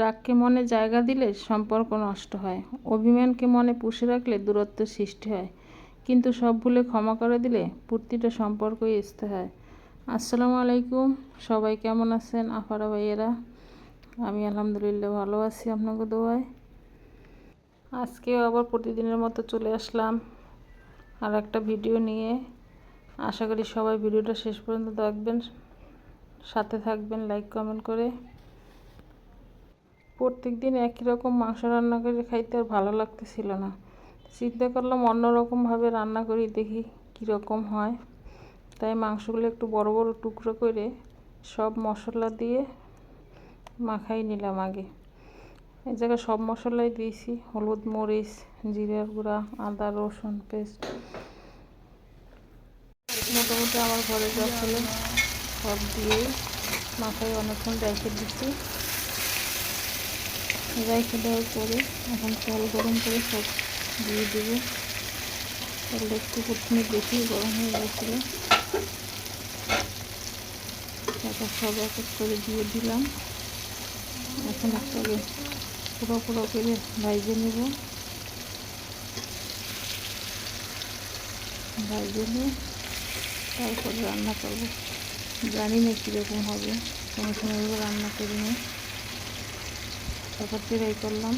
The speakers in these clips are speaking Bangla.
রাগকে মনে জায়গা দিলে সম্পর্ক নষ্ট হয়। অভিমানকে মনে পুষে রাখলে দূরত্ব সৃষ্টি হয়। কিন্তু সব ভুলে ক্ষমা করে দিলে প্রতিটা সম্পর্কই স্থায়ী হয়। আসসালামু আলাইকুম, সবাই কেমন আছেন? আফারা ভাইয়েরা, আমি আলহামদুলিল্লাহ ভালো আছি আপনাকে দোয়ায়। আজকেও আবার প্রতিদিনের মতো চলে আসলাম আর একটা ভিডিও নিয়ে। আশা করি সবাই ভিডিওটা শেষ পর্যন্ত দেখবেন, সাথে থাকবেন লাইক কমেন্ট করে। প্রত্যেক দিন একই রকম মাংস রান্না করে খাইতে আর ভালো লাগতেছিল না। চিন্তা করলাম অন্যরকমভাবে রান্না করি, দেখি কীরকম হয়। তাই মাংসগুলো একটু বড় বড় টুকরো করে সব মশলা দিয়ে মাখাই নিলাম আগে। এই জায়গায় সব মশলাই দিয়েছি, হলুদ মরিচ, জিরার গুঁড়া, আদা, রসুন, পেস্ট। মোটামুটি আমার ঘরে যা ছিল সব দিয়েই মাথায় অনেকক্ষণ রেখে দিচ্ছি। রেখে দেওয়ার পরে এখন তেল গরম করে সব দিয়ে দেবো। তেলটা একটু প্রথমে বেশি গরম হয়ে গেছিল। তারপর সব এক এক করে দিয়ে দিলাম। এখন একটা পুরো পুরো করে ভাইজে নেব। ভাইজে নিয়ে তারপরে রান্না করব। জানি না কীরকম হবে। কোনো সময় রান্না করি না। তারপর ট্রাই করলাম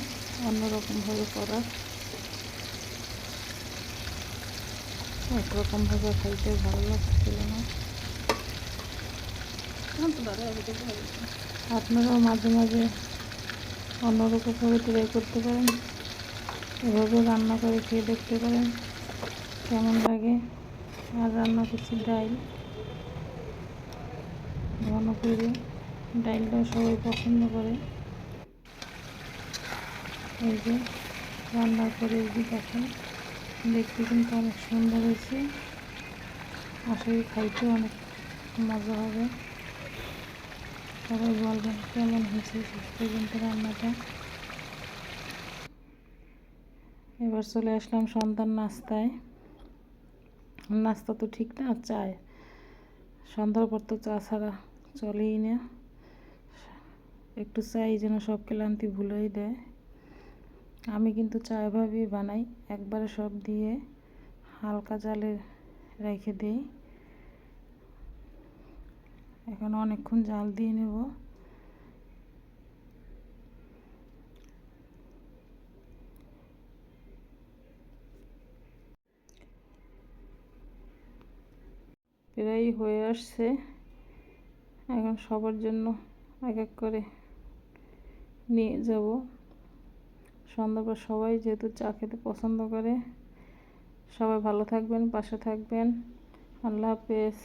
অন্যরকমভাবে করার, একরকমভাবে খাইতে ভালো লাগছিল না। আপনারাও মাঝে মাঝে অন্যরকমভাবে ট্রাই করতে পারেন এভাবে রান্না করে খেয়ে দেখতে পারেন, কেমন লাগে। আর রান্না করছি ডাইল। ঘন করে ডাইলটা সবাই পছন্দ করে। এই যে রান্না করে এই দেখেন, দেখতে কিন্তু অনেক সুন্দর হয়েছে। আসলে খাইতে অনেক মজা হবে। সবাই বলবেন কেমন হয়েছে শেষ পর্যন্ত রান্নাটা। এবার চলে আসলাম সন্তান নাস্তায়। নাস্তা তো ঠিক না, চায়। সন্ধ্যার পর তো চা ছাড়া চলেই না। একটু চাই যেন সব ক্লান্তি ভুলেই দেয়। আমি কিন্তু চা এভাবেই বানাই। একবারে সব দিয়ে হালকা জালে রেখে দিই। এখন অনেকক্ষণ জাল দিয়ে নেব। প্রায় হয়ে আসছে। এখন সবার জন্য এক এক করে নিয়ে যাব। সন্ধ্যার পর সবাই যেহেতু চা খেতে পছন্দ করে, সবাই ভালো থাকবেন, পাশে থাকবেন। আল্লাহ হাফেজ।